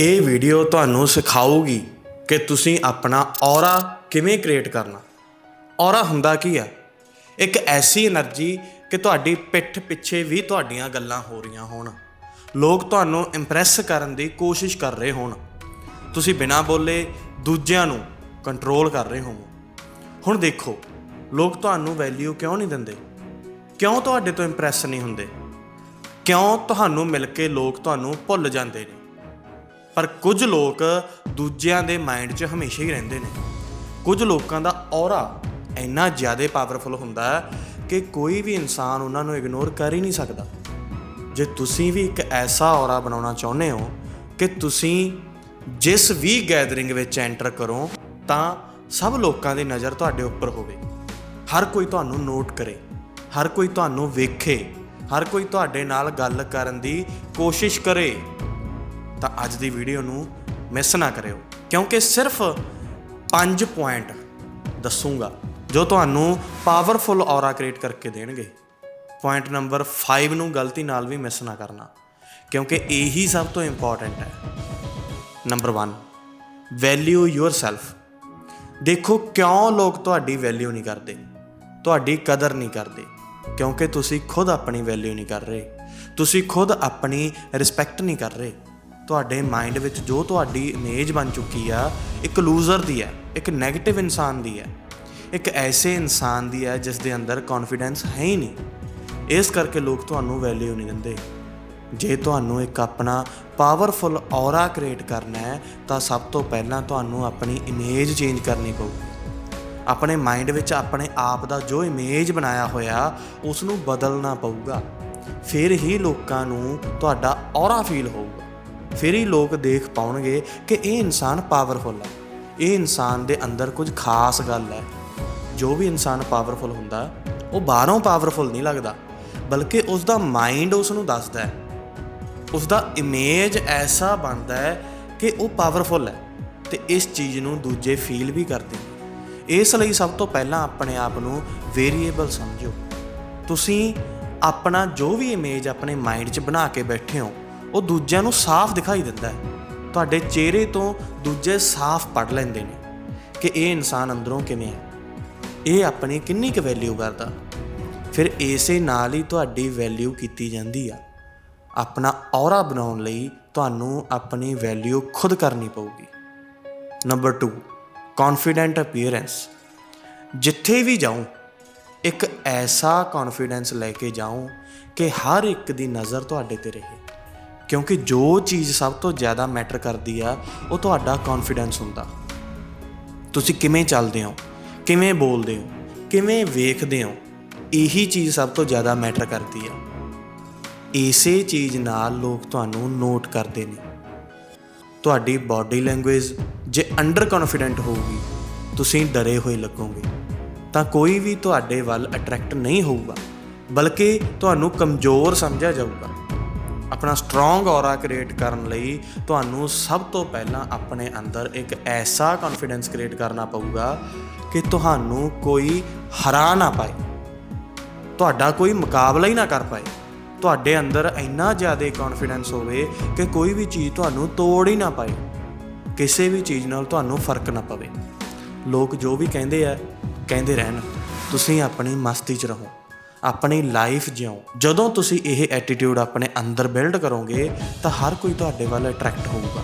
ਇਹ ਵੀਡੀਓ ਤੁਹਾਨੂੰ ਸਿਖਾਊਗੀ ਕਿ ਤੁਸੀਂ ਆਪਣਾ ਔਰਾ ਕਿਵੇਂ ਕ੍ਰੀਏਟ ਕਰਨਾ। ਔਰਾ ਹੁੰਦਾ ਕੀ ਆ? ਇੱਕ ਐਸੀ એનર્ਜੀ ਕਿ ਤੁਹਾਡੀ ਪਿੱਠ ਪਿੱਛੇ ਵੀ ਤੁਹਾਡੀਆਂ ਗੱਲਾਂ ਹੋ ਰਹੀਆਂ ਹੋਣ। ਲੋਕ ਤੁਹਾਨੂੰ ਇੰਪ੍ਰੈਸ ਕਰਨ ਦੀ ਕੋਸ਼ਿਸ਼ ਕਰ ਰਹੇ ਹੋਣ। ਤੁਸੀਂ ਬਿਨਾਂ ਬੋਲੇ ਦੂਜਿਆਂ ਨੂੰ ਕੰਟਰੋਲ ਕਰ ਰਹੇ ਹੋ ਹੁਣ ਦੇਖੋ, ਲੋਕ ਤੁਹਾਨੂੰ ਵੈਲਿਊ ਕਿਉਂ ਨਹੀਂ ਦਿੰਦੇ? ਕਿਉਂ ਤੁਹਾਡੇ ਤੋਂ ਇੰਪ੍ਰੈਸ ਨਹੀਂ ਹੁੰਦੇ? ਕਿਉਂ ਤੁਹਾਨੂੰ ਮਿਲ ਕੇ ਲੋਕ ਤੁਹਾਨੂੰ ਭੁੱਲ ਜਾਂਦੇ ਨੇ? ਪਰ ਕੁਝ ਲੋਕ ਦੂਜਿਆਂ ਦੇ ਮਾਈਂਡ 'ਚ ਹਮੇਸ਼ਾ ਹੀ ਰਹਿੰਦੇ ਨੇ। ਕੁਝ ਲੋਕਾਂ ਦਾ ਔਰਾ ਇੰਨਾ ਜ਼ਿਆਦਾ ਪਾਵਰਫੁਲ ਹੁੰਦਾ ਕਿ ਕੋਈ ਵੀ ਇਨਸਾਨ ਉਹਨਾਂ ਨੂੰ ਇਗਨੋਰ ਕਰ ਹੀ ਨਹੀਂ ਸਕਦਾ। ਜੇ ਤੁਸੀਂ ਵੀ ਇੱਕ ਐਸਾ ਔਰਾ ਬਣਾਉਣਾ ਚਾਹੁੰਦੇ ਹੋ ਕਿ ਤੁਸੀਂ ਜਿਸ ਵੀ ਗੈਦਰਿੰਗ ਵਿੱਚ ਐਂਟਰ ਕਰੋ, ਤਾਂ ਸਭ ਲੋਕਾਂ ਦੀ ਨਜ਼ਰ ਤੁਹਾਡੇ ਉੱਪਰ ਹੋਵੇ। ਹਰ ਕੋਈ ਤੁਹਾਨੂੰ ਨੋਟ ਕਰੇ, ਹਰ ਕੋਈ ਤੁਹਾਨੂੰ ਵੇਖੇ, ਹਰ ਕੋਈ ਤੁਹਾਡੇ ਨਾਲ ਗੱਲ ਕਰਨ ਦੀ ਕੋਸ਼ਿਸ਼ ਕਰੇ। ਤਾਂ ਅੱਜ ਦੀ ਵੀਡੀਓ ਨੂੰ ਮਿਸ ਨਾ ਕਰਿਓ, ਕਿਉਂਕਿ ਸਿਰਫ 5 ਪੁਆਇੰਟ ਦੱਸੂਗਾ, ਜੋ ਤੁਹਾਨੂੰ ਪਾਵਰਫੁਲ ਔਰਾ ਕ੍ਰੀਏਟ ਕਰਕੇ ਦੇਣਗੇ। ਪੁਆਇੰਟ ਨੰਬਰ 5 ਨੂੰ ਗਲਤੀ ਨਾਲ ਵੀ ਮਿਸ ਨਾ ਕਰਨਾ, ਕਿਉਂਕਿ ਇਹੀ ਸਭ ਤੋਂ ਇੰਪੋਰਟੈਂਟ ਹੈ। ਨੰਬਰ 1 ਵੈਲਿਊ ਯੋਰਸੈਲਫ ਦੇਖੋ ਕਿਉਂ ਲੋਕ ਤੁਹਾਡੀ ਵੈਲਿਊ ਨਹੀਂ ਕਰਦੇ, ਤੁਹਾਡੀ ਕਦਰ ਨਹੀਂ ਕਰਦੇ, ਕਿਉਂਕਿ ਤੁਸੀਂ ਖੁਦ ਆਪਣੀ ਵੈਲਿਊ ਨਹੀਂ ਕਰ ਰਹੇ, ਤੁਸੀਂ ਖੁਦ ਆਪਣੀ ਰਿਸਪੈਕਟ ਨਹੀਂ ਕਰ ਰਹੇ। ਤੁਹਾਡੇ ਮਾਈਂਡ ਵਿੱਚ ਜੋ ਤੁਹਾਡੀ ਇਮੇਜ ਬਣ ਚੁੱਕੀ ਆ, ਇੱਕ ਲੂਜ਼ਰ ਦੀ ਹੈ ਇੱਕ 네ਗੇਟਿਵ ਇਨਸਾਨ ਦੀ ਹੈ ਇੱਕ ਐਸੇ ਇਨਸਾਨ ਦੀ ਹੈ ਜਿਸ ਦੇ ਅੰਦਰ ਕੌਨਫੀਡੈਂਸ ਹੈ ਹੀ ਨਹੀਂ। ਇਸ ਕਰਕੇ ਲੋਕ ਤੁਹਾਨੂੰ ਵੈਲਿਊ ਨਹੀਂ ਦਿੰਦੇ। ਜੇ ਤੁਹਾਨੂੰ ਇੱਕ ਆਪਣਾ ਪਾਵਰਫੁਲ ਔਰਾ ਕ੍ਰੀਏਟ ਕਰਨਾ ਹੈ, ਤਾਂ ਸਭ ਤੋਂ ਪਹਿਲਾਂ ਤੁਹਾਨੂੰ ਆਪਣੀ ਇਮੇਜ ਚੇਂਜ ਕਰਨੀ ਪਊਗੀ ਆਪਣੇ ਮਾਈਂਡ ਵਿੱਚ ਆਪਣੇ ਆਪ ਦਾ ਜੋ ਇਮੇਜ ਬਣਾਇਆ ਹੋਇਆ ਉਸ ਨੂੰ ਬਦਲਣਾ ਪਊਗਾ। ਫਿਰ ਹੀ ਲੋਕਾਂ ਨੂੰ ਤੁਹਾਡਾ ਔਰਾ ਫੀਲ ਹੋਊਗਾ। ਫਿਰ ਹੀ ਲੋਕ ਦੇਖ ਪਾਉਣਗੇ ਕਿ ਇਹ ਇਨਸਾਨ ਪਾਵਰਫੁਲ ਹੈ। ਇਹ ਇਨਸਾਨ ਦੇ ਅੰਦਰ ਕੁਝ ਖਾਸ ਗੱਲ ਹੈ। ਜੋ ਵੀ ਇਨਸਾਨ ਪਾਵਰਫੁਲ ਹੁੰਦਾ, ਉਹ ਬਾਹਰੋਂ ਪਾਵਰਫੁਲ ਨਹੀਂ ਲੱਗਦਾ, ਬਲਕਿ ਉਸ ਦਾ ਮਾਈਂਡ ਉਸ ਨੂੰ ਦੱਸਦਾ ਹੈ। ਉਸ ਦਾ ਇਮੇਜ ਐਸਾ ਬਣਦਾ ਹੈ ਕਿ ਉਹ ਪਾਵਰਫੁਲ ਹੈ ਤੇ ਇਸ ਚੀਜ਼ ਨੂੰ ਦੂਜੇ ਫੀਲ ਵੀ ਕਰਦੇ ਨੇ। ਇਸ ਲਈ ਸਭ ਤੋਂ ਪਹਿਲਾਂ ਆਪਣੇ ਆਪ ਨੂੰ ਵੇਰੀਏਬਲ ਸਮਝੋ। ਤੁਸੀਂ ਆਪਣਾ ਜੋ ਵੀ ਇਮੇਜ ਆਪਣੇ ਮਾਈਂਡ 'ਚ ਬਣਾ ਕੇ ਬੈਠੇ ਹੋ ਉਹ ਦੂਜਿਆਂ ਨੂੰ ਸਾਫ਼ ਦਿਖਾਈ ਦਿੰਦਾ ਹੈ। ਤੁਹਾਡੇ ਚਿਹਰੇ ਤੋਂ ਦੂਜੇ ਸਾਫ਼ ਪੜ ਲੈਂਦੇ ਨੇ ਕਿ ਇਹ ਇਨਸਾਨ ਅੰਦਰੋਂ ਕਿਵੇਂ ਹੈ। ਇਹ ਆਪਣੀ ਕਿੰਨੀ ਕੁ ਵੈਲਿਊ ਕਰਦਾ। ਫਿਰ ਇਸੇ ਨਾਲ ਹੀ ਤੁਹਾਡੀ ਵੈਲਿਊ ਕੀਤੀ ਜਾਂਦੀ ਆ। ਆਪਣਾ ਔਰਾ ਬਣਾਉਣ ਲਈ ਤੁਹਾਨੂੰ ਆਪਣੀ ਵੈਲਿਊ ਖੁਦ ਕਰਨੀ ਪਊਗੀ। ਨੰਬਰ 2 ਕੌਨਫੀਡੈਂਟ ਅਪੀਅਰੈਂਸ ਜਿੱਥੇ ਵੀ ਜਾਉਂ, ਇੱਕ ਐਸਾ ਕੌਨਫੀਡੈਂਸ ਲੈ ਕੇ ਜਾਉਂ ਕਿ ਹਰ ਇੱਕ ਦੀ ਨਜ਼ਰ ਤੁਹਾਡੇ ਤੇ ਰਹੇ। ਕਿਉਂਕਿ ਜੋ ਚੀਜ਼ ਸਭ ਤੋਂ ਜ਼ਿਆਦਾ ਮੈਟਰ ਕਰਦੀ ਆ, ਉਹ ਤੁਹਾਡਾ ਕੌਨਫੀਡੈਂਸ ਹੁੰਦਾ। ਤੁਸੀਂ ਕਿਵੇਂ ਚੱਲਦੇ ਹੋ? ਕਿਵੇਂ ਬੋਲਦੇ ਹੋ? ਕਿਵੇਂ ਵੇਖਦੇ ਹੋ? ਇਹੀ ਚੀਜ਼ ਸਭ ਤੋਂ ਜ਼ਿਆਦਾ ਮੈਟਰ ਕਰਦੀ ਆ। ਇਸੇ ਚੀਜ਼ ਨਾਲ ਲੋਕ ਤੁਹਾਨੂੰ ਨੋਟ ਕਰਦੇ ਨੇ। ਤੁਹਾਡੀ ਬਾਡੀ ਲੈਂਗੁਏਜ ਜੇ ਅੰਡਰ ਕੌਨਫੀਡੈਂਟ ਹੋਊਗੀ, ਤੁਸੀਂ ਡਰੇ ਹੋਏ ਲੱਗੋਗੇ। ਤਾਂ ਕੋਈ ਵੀ ਤੁਹਾਡੇ ਵੱਲ ਅਟਰੈਕਟ ਨਹੀਂ ਹੋਊਗਾ, ਬਲਕਿ ਤੁਹਾਨੂੰ ਕਮਜ਼ੋਰ ਸਮਝਿਆ ਜਾਊਗਾ। ਆਪਣਾ ਸਟਰੋਂਗ ਔਰਾ ਕ੍ਰੀਏਟ ਕਰਨ ਲਈ ਤੁਹਾਨੂੰ ਸਭ ਤੋਂ ਪਹਿਲਾਂ ਆਪਣੇ ਅੰਦਰ ਇੱਕ ਐਸਾ ਕੌਨਫੀਡੈਂਸ ਕ੍ਰੀਏਟ ਕਰਨਾ ਪਊਗਾ ਕਿ ਤੁਹਾਨੂੰ ਕੋਈ ਹਰਾ ਨਾ ਪਾਏ। ਤੁਹਾਡਾ ਕੋਈ ਮੁਕਾਬਲਾ ਹੀ ਨਾ ਕਰ ਪਾਏ। ਤੁਹਾਡੇ ਅੰਦਰ ਇੰਨਾ ਜ਼ਿਆਦਾ ਕੌਨਫੀਡੈਂਸ ਹੋਵੇ ਕਿ ਕੋਈ ਵੀ ਚੀਜ਼ ਤੁਹਾਨੂੰ ਤੋੜ ਹੀ ਨਾ ਪਾਏ। ਕਿਸੇ ਵੀ ਚੀਜ਼ ਨਾਲ ਤੁਹਾਨੂੰ ਫ਼ਰਕ ਨਾ ਪਵੇ। ਲੋਕ ਜੋ ਵੀ ਕਹਿੰਦੇ ਆ, ਕਹਿੰਦੇ ਰਹਿਣ। ਤੁਸੀਂ ਆਪਣੀ ਮਸਤੀ 'ਚ ਰਹੋ। ਆਪਣੀ ਲਾਈਫ ਜਿਉ। ਜਦੋਂ ਤੁਸੀਂ ਇਹ ਐਟੀਟਿਊਡ ਆਪਣੇ ਅੰਦਰ ਬਿਲਡ ਕਰੋਗੇ, ਤਾਂ ਹਰ ਕੋਈ ਤੁਹਾਡੇ ਵੱਲ ਅਟਰੈਕਟ ਹੋਊਗਾ।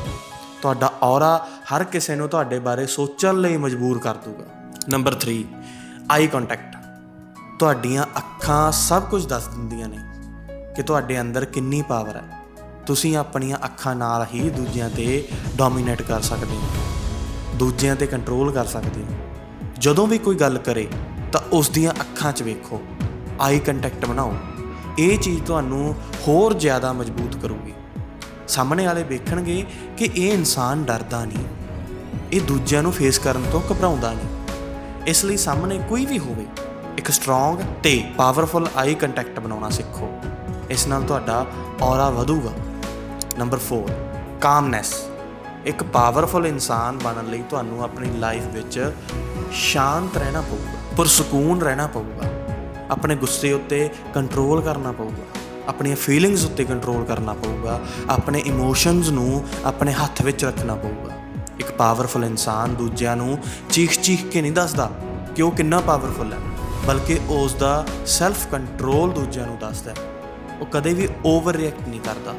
ਤੁਹਾਡਾ ਔਰਾ ਹਰ ਕਿਸੇ ਨੂੰ ਤੁਹਾਡੇ ਬਾਰੇ ਸੋਚਣ ਲਈ ਮਜਬੂਰ ਕਰ ਦੂਗਾ ਨੰਬਰ 3 ਆਈ ਕੰਟੈਕਟ ਤੁਹਾਡੀਆਂ ਅੱਖਾਂ ਸਭ ਕੁਝ ਦੱਸ ਦਿੰਦੀਆਂ ਨੇ ਕਿ ਤੁਹਾਡੇ ਅੰਦਰ ਕਿੰਨੀ ਪਾਵਰ ਹੈ। ਤੁਸੀਂ ਆਪਣੀਆਂ ਅੱਖਾਂ ਨਾਲ ਹੀ ਦੂਜਿਆਂ ਤੇ ਡੋਮੀਨੇਟ ਕਰ ਸਕਦੇ ਹੋ। ਦੂਜਿਆਂ ਤੇ ਕੰਟਰੋਲ ਕਰ ਸਕਦੇ ਹੋ। ਜਦੋਂ ਵੀ ਕੋਈ ਗੱਲ ਕਰੇ, ਤਾਂ ਉਸ ਦੀਆਂ ਅੱਖਾਂ 'ਚ ਵੇਖੋ। ਆਈ ਕੰਟੈਕਟ ਬਣਾਓ। ਇਹ ਚੀਜ਼ ਤੁਹਾਨੂੰ ਹੋਰ ਜ਼ਿਆਦਾ ਮਜ਼ਬੂਤ ਕਰੂਗੀ। ਸਾਹਮਣੇ ਵਾਲੇ ਵੇਖਣਗੇ ਕਿ ਇਹ ਇਨਸਾਨ ਡਰਦਾ ਨਹੀਂ। ਇਹ ਦੂਜਿਆਂ ਨੂੰ ਫੇਸ ਕਰਨ ਤੋਂ ਘਬਰਾਉਂਦਾ ਨਹੀਂ। ਇਸ ਲਈ ਸਾਹਮਣੇ ਕੋਈ ਵੀ ਹੋਵੇ, ਇੱਕ ਸਟਰੋਂਗ ਤੇ ਪਾਵਰਫੁਲ ਆਈ ਕੰਟੈਕਟ ਬਣਾਉਣਾ ਸਿੱਖੋ। ਇਸ ਨਾਲ ਤੁਹਾਡਾ ਔਰਾ ਵਧੂਗਾ। ਨੰਬਰ 4 ਕਾਮਨੈਸ ਇੱਕ ਪਾਵਰਫੁਲ ਇਨਸਾਨ ਬਣਨ ਲਈ ਤੁਹਾਨੂੰ ਆਪਣੀ ਲਾਈਫ ਵਿੱਚ ਸ਼ਾਂਤ ਰਹਿਣਾ ਪਊਗਾ, ਪੁਰਸਕੂਨ ਰਹਿਣਾ ਪਊਗਾ। ਆਪਣੇ ਗੁੱਸੇ ਉੱਤੇ ਕੰਟਰੋਲ ਕਰਨਾ ਪਊਗਾ। ਆਪਣੀਆਂ ਫੀਲਿੰਗਸ ਉੱਤੇ ਕੰਟਰੋਲ ਕਰਨਾ ਪਊਗਾ। ਆਪਣੇ ਇਮੋਸ਼ਨਸ ਨੂੰ ਆਪਣੇ ਹੱਥ ਵਿੱਚ ਰੱਖਣਾ ਪਊਗਾ। ਇੱਕ ਪਾਵਰਫੁਲ ਇਨਸਾਨ ਦੂਜਿਆਂ ਨੂੰ ਚੀਖ-ਚੀਖ ਕੇ ਨਹੀਂ ਦੱਸਦਾ ਕਿ ਉਹ ਕਿੰਨਾ ਪਾਵਰਫੁਲ ਹੈ, ਬਲਕਿ ਉਸ ਦਾ ਸੈਲਫ ਕੰਟਰੋਲ ਦੂਜਿਆਂ ਨੂੰ ਦੱਸਦਾ ਹੈ। ਉਹ ਕਦੇ ਵੀ ਓਵਰ ਰਿਐਕਟ ਨਹੀਂ ਕਰਦਾ,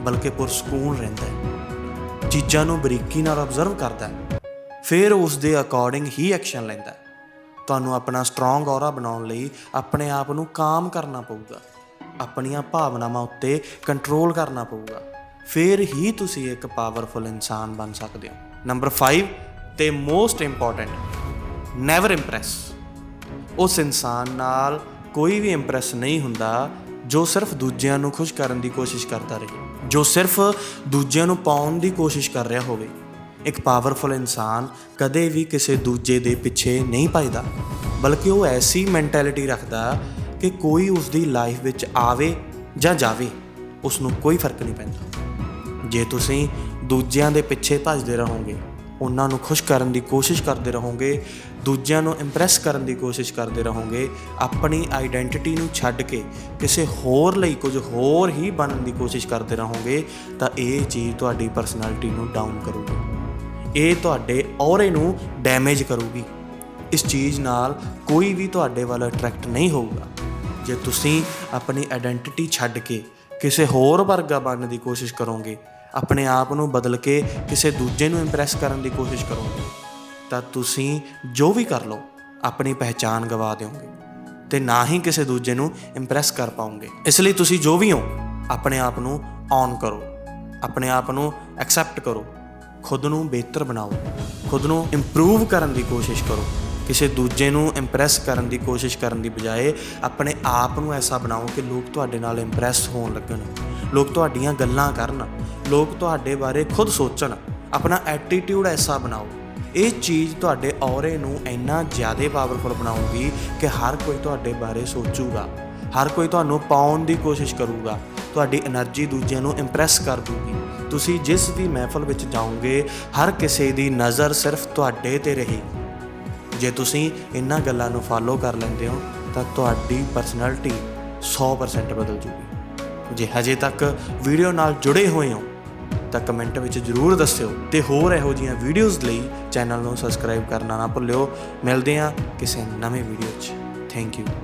ਬਲਕਿ ਪੁਰਸਕੂਨ ਰਹਿੰਦਾ ਹੈ। ਚੀਜ਼ਾਂ ਨੂੰ ਬਰੀਕੀ ਨਾਲ ਆਬਜ਼ਰਵ ਕਰਦਾ ਹੈ। ਫਿਰ ਉਸ ਦੇ ਅਕੋਰਡਿੰਗ ਹੀ ਐਕਸ਼ਨ ਲੈਂਦਾ ਹੈ। ਤੁਹਾਨੂੰ ਆਪਣਾ ਸਟਰੋਂਗ ਔਰਾ ਬਣਾਉਣ ਲਈ ਆਪਣੇ ਆਪ ਨੂੰ ਕਾਮ ਕਰਨਾ ਪਊਗਾ। ਆਪਣੀਆਂ ਭਾਵਨਾਵਾਂ ਉੱਤੇ ਕੰਟਰੋਲ ਕਰਨਾ ਪਊਗਾ। ਫਿਰ ਹੀ ਤੁਸੀਂ ਇੱਕ ਪਾਵਰਫੁਲ ਇਨਸਾਨ ਬਣ ਸਕਦੇ ਹੋ। ਨੰਬਰ 5 ਤੇ ਮੋਸਟ ਇੰਪੋਰਟੈਂਟ ਨੈਵਰ ਇੰਪ੍ਰੈਸ ਉਸ ਇਨਸਾਨ ਨਾਲ ਕੋਈ ਵੀ ਇੰਪ੍ਰੈਸ ਨਹੀਂ ਹੁੰਦਾ ਜੋ ਸਿਰਫ ਦੂਜਿਆਂ ਨੂੰ ਖੁਸ਼ ਕਰਨ ਦੀ ਕੋਸ਼ਿਸ਼ ਕਰਦਾ ਰਹੇ। ਜੋ ਸਿਰਫ ਦੂਜਿਆਂ ਨੂੰ ਪਾਉਣ ਦੀ ਕੋਸ਼ਿਸ਼ ਕਰ ਰਿਹਾ ਹੋਵੇ। ਇੱਕ ਪਾਵਰਫੁਲ ਇਨਸਾਨ ਕਦੇ ਵੀ ਕਿਸੇ ਦੂਜੇ ਦੇ ਪਿੱਛੇ ਨਹੀਂ ਭੱਜਦਾ, ਬਲਕਿ ਉਹ ਐਸੀ ਮੈਂਟੈਲਿਟੀ ਰੱਖਦਾ ਕਿ ਕੋਈ ਉਸ ਦੀ ਲਾਈਫ ਵਿੱਚ ਆਵੇ ਜਾਂ ਜਾਵੇ ਉਸ ਨੂੰ ਕੋਈ ਫ਼ਰਕ ਨਹੀਂ ਪੈਂਦਾ। ਜੇ ਤੁਸੀਂ ਦੂਜਿਆਂ ਦੇ ਪਿੱਛੇ ਭੱਜਦੇ ਰਹੋਗੇ, ਉਹਨਾਂ ਨੂੰ ਖੁਸ਼ ਕਰਨ ਦੀ ਕੋਸ਼ਿਸ਼ ਕਰਦੇ ਰਹੋਗੇ, ਦੂਜਿਆਂ ਨੂੰ ਇੰਪ੍ਰੈਸ ਕਰਨ ਦੀ ਕੋਸ਼ਿਸ਼ ਕਰਦੇ ਰਹੋਗੇ, ਆਪਣੀ ਆਈਡੈਂਟੀਟੀ ਨੂੰ ਛੱਡ ਕੇ ਕਿਸੇ ਹੋਰ ਲਈ ਕੁਝ ਹੋਰ ਹੀ ਬਣਨ ਦੀ ਕੋਸ਼ਿਸ਼ ਕਰਦੇ ਰਹੋਗੇ, ਤਾਂ ਇਹ ਚੀਜ਼ ਤੁਹਾਡੀ ਪਰਸਨੈਲਿਟੀ ਨੂੰ ਡਾਊਨ ਕਰੂਗੀ। ਇਹ ਤੁਹਾਡੇ ਔਰੇ ਨੂੰ ਡੈਮੇਜ ਕਰੂਗੀ। ਇਸ ਚੀਜ਼ ਨਾਲ ਕੋਈ ਵੀ ਤੁਹਾਡੇ ਵੱਲ ਅਟਰੈਕਟ ਨਹੀਂ ਹੋਊਗਾ। ਜੇ ਤੁਸੀਂ ਆਪਣੀ ਆਇਡੈਂਟੀਟੀ ਛੱਡ ਕੇ ਕਿਸੇ ਹੋਰ ਵਰਗਾ ਬਣਨ ਦੀ ਕੋਸ਼ਿਸ਼ ਕਰੋਗੇ, ਆਪਣੇ ਆਪ ਨੂੰ ਬਦਲ ਕੇ ਕਿਸੇ ਦੂਜੇ ਨੂੰ ਇੰਪ੍ਰੈਸ ਕਰਨ ਦੀ ਕੋਸ਼ਿਸ਼ ਕਰੋਗੇ, ਤਾਂ ਤੁਸੀਂ ਜੋ ਵੀ ਕਰ ਲਓ, ਆਪਣੀ ਪਹਿਚਾਨ ਗਵਾ ਦਿਓਗੇ ਤੇ ਨਾ ਹੀ ਕਿਸੇ ਦੂਜੇ ਨੂੰ ਇੰਪ੍ਰੈਸ ਕਰ ਪਾਓਗੇ। ਇਸ ਲਈ ਤੁਸੀਂ ਜੋ ਵੀ ਹੋ, ਆਪਣੇ ਆਪ ਨੂੰ ਔਨ ਕਰੋ, ਆਪਣੇ ਆਪ ਨੂੰ ਐਕਸੈਪਟ ਕਰੋ। ਖੁਦ ਨੂੰ ਬਿਹਤਰ ਬਣਾਓ, ਖੁਦ ਨੂੰ ਇੰਪਰੂਵ ਕਰਨ ਦੀ ਕੋਸ਼ਿਸ਼ ਕਰੋ, ਕਿਸੇ ਦੂਜੇ ਨੂੰ ਇੰਪ੍ਰੈਸ ਕਰਨ ਦੀ ਕੋਸ਼ਿਸ਼ ਕਰਨ ਦੀ ਬਜਾਏ ਆਪਣੇ ਆਪ ਨੂੰ ਐਸਾ ਬਣਾਓ ਕਿ ਲੋਕ ਤੁਹਾਡੇ ਨਾਲ ਇੰਪ੍ਰੈਸ ਹੋਣ ਲੱਗਣ, ਲੋਕ ਤੁਹਾਡੀਆਂ ਗੱਲਾਂ ਕਰਨ, ਲੋਕ ਤੁਹਾਡੇ ਬਾਰੇ ਖੁਦ ਸੋਚਣ, ਆਪਣਾ ਐਟੀਟਿਊਡ ਐਸਾ ਬਣਾਓ। ਇਹ ਚੀਜ਼ ਤੁਹਾਡੇ ਔਰੇ ਨੂੰ ਇੰਨਾ ਜ਼ਿਆਦਾ ਪਾਵਰਫੁਲ ਬਣਾਉਗੀ ਕਿ ਹਰ ਕੋਈ ਤੁਹਾਡੇ ਬਾਰੇ ਸੋਚੂਗਾ, ਹਰ ਕੋਈ ਤੁਹਾਨੂੰ ਪਾਉਣ ਦੀ ਕੋਸ਼ਿਸ਼ ਕਰੂਗਾ। ਤੁਹਾਡੀ એનર્ਜੀ ਦੂਜਿਆਂ ਨੂੰ ਇੰਪ੍ਰੈਸ ਕਰ ਦੂਗੀ ਤੁਸੀਂ ਜਿਸ ਵੀ ਮਹਿਫਲ ਵਿੱਚ ਜਾਓਗੇ, ਹਰ ਕਿਸੇ ਦੀ ਨਜ਼ਰ ਸਿਰਫ ਤੁਹਾਡੇ ਤੇ ਰਹੇਗੀ। ਜੇ ਤੁਸੀਂ ਇਹਨਾਂ ਗੱਲਾਂ ਨੂੰ ਫਾਲੋ ਕਰ ਲੈਂਦੇ ਹੋ, ਤਾਂ ਤੁਹਾਡੀ ਪਰਸਨੈਲਿਟੀ 100% ਬਦਲ ਜੂਗੀ। ਜੇ ਹਜੇ ਤੱਕ ਵੀਡੀਓ ਨਾਲ ਜੁੜੇ ਹੋਏ ਹੋ, ਤਾਂ ਕਮੈਂਟ ਵਿੱਚ ਜਰੂਰ ਦੱਸਿਓ ਤੇ ਹੋਰ ਇਹੋ ਜਿਹੀਆਂ ਵੀਡੀਓਜ਼ ਲਈ ਚੈਨਲ ਨੂੰ ਸਬਸਕ੍ਰਾਈਬ ਕਰਨਾ ਨਾ ਭੁੱਲਿਓ। ਮਿਲਦੇ ਹਾਂ ਕਿਸੇ ਨਵੇਂ ਵੀਡੀਓ 'ਚ। Thank you